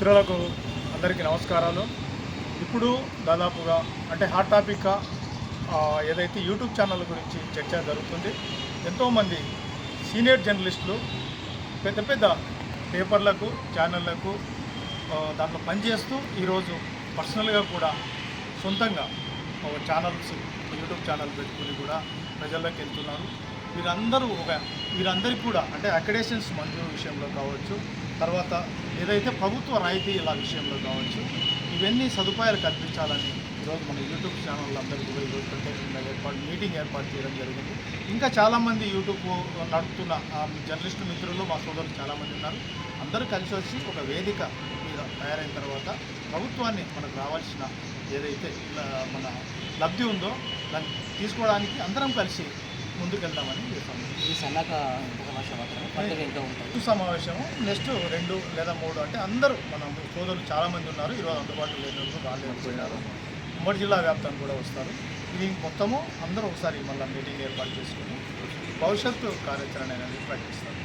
మిత్రులకు అందరికీ నమస్కారాలు. ఇప్పుడు దాదాపుగా అంటే హాట్ టాపిక్గా ఏదైతే యూట్యూబ్ ఛానల్ గురించి చర్చ జరుగుతుంది ఎంతోమంది సీనియర్ జర్నలిస్టులు పెద్ద పెద్ద పేపర్లకు ఛానళ్ళకు దాంట్లో పనిచేస్తూ ఈరోజు పర్సనల్గా కూడా సొంతంగా ఒక ఛానల్స్ యూట్యూబ్ ఛానల్ పెట్టుకుని కూడా ప్రజల్లోకి వెళ్తున్నారు. వీరందరూ ఒక వీరందరికీ కూడా అంటే అకడేషన్స్ మంజూరు విషయంలో కావచ్చు తర్వాత ఏదైతే ప్రభుత్వ రాయితీల విషయంలో కావచ్చు ఇవన్నీ సదుపాయాలు కల్పించాలని ఈరోజు మన యూట్యూబ్ ఛానల్ అందరికీ కూడా ఈరోజు ప్రత్యేకంగా ఏర్పాటు మీటింగ్ ఏర్పాటు చేయడం జరిగింది. ఇంకా చాలామంది యూట్యూబ్ నడుపుతున్న ఆ, జర్నలిస్టు మిత్రులు మా సోదరులు చాలామంది ఉన్నారు. అందరూ కలిసి వచ్చి ఒక వేదిక మీద తయారైన తర్వాత ప్రభుత్వాన్ని మనకు రావాల్సిన ఏదైతే మన లబ్ధి ఉందో దాన్ని తీసుకోవడానికి అందరం కలిసి ముందుకెళ్తామని ఈ సన్నక సమావేశము నెక్స్ట్ రెండు లేదా మూడు అంటే అందరూ మన సోదరులు చాలామంది ఉన్నారు ఈరోజు అందుబాటులో లేని వాళ్ళు రాలేకపోయినారు ఉమ్మడి జిల్లా వ్యాప్తంగా కూడా వస్తారు. ఇది మొత్తము అందరూ ఒకసారి మళ్ళీ మీటింగ్ ఏర్పాటు చేసుకుని భవిష్యత్తు కార్యాచరణ అనేది ప్రకటిస్తారు